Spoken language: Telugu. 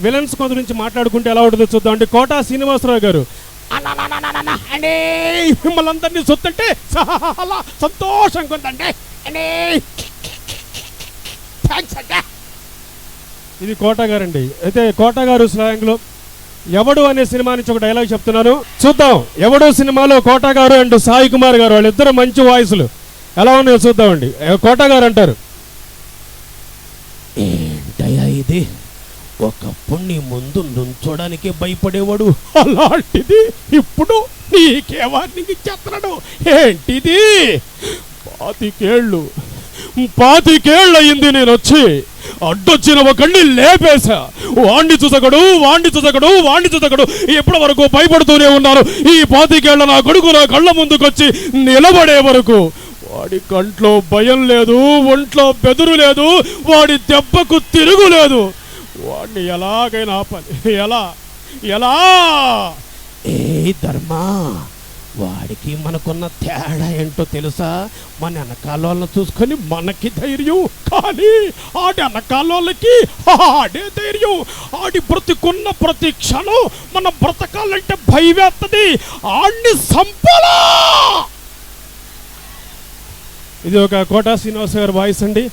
విలన్స్ కొంత నుంచి మాట్లాడుకుంటే ఎలా ఉంటుందో చూద్దాం. అంటే కోటా శ్రీనివాసరావు గారు అనే మిమ్మల్ని అందరినీ చూస్తుంటే చాలా సంతోషంగా ఉందండి. అనే థ్యాంక్స్ అండి. ఇది కోట గారండి. అయితే కోట గారు స్లాంగ్లో ఎవడు అనే సినిమా నుంచి ఒక డైలాగ్ చెప్తున్నాను. చూద్దాం ఎవడు సినిమాలో కోట గారు అండ్ సాయి కుమార్ గారు వాళ్ళిద్దరు మంచి వాయిస్లు. ఎలా ఉన్నాయో చూద్దామండి. కోట గారు అంటారు. ఏంటయ్యా ఇది? ఒకప్పుడు నీ ముందు నుంచోడానికి భయపడేవాడు. అలాంటిది ఇప్పుడు నీకే వార్నింగ్ ఇచ్చేస్తున్నాడు ఏంటిది? పాతికేళ్ళు. పాతికేళ్ళు అయింది నేను వచ్చి అడ్డొచ్చిన ఒకడిని లేపేశా. వాణ్ణి చూసకడు వాణ్ణి చూసకడు వాణ్ణి చూసగడు. ఇప్పటి వరకు భయపడుతూనే ఉన్నారు ఈ పాతికేళ్ళ నా కొడుకు నా కళ్ళ ముందుకొచ్చి నిలబడే వరకు వాడి కంట్లో భయం లేదు ఒంట్లో బెదురు లేదు వాడి దెబ్బకు తిరుగులేదు వాడిని ఎలాగైనా ఆపాలి ఎలా? ఎలా? ఏ ధర్మా? వాడికి మనకున్న తేడా ఏంటో తెలుసా? మన వెనకాల చూసుకొని మనకి ధైర్యం. కానీ ఆడి వెనకాలకి ఆడే ధైర్యం. ఆడి బ్రతికున్న ప్రతి క్షణం మన బ్రతకాలంటే భయవేత్తది ఆడిని సంపలా ఇది ఒక కోటా శ్రీనివాస్ గారి వాయిస్ అండి.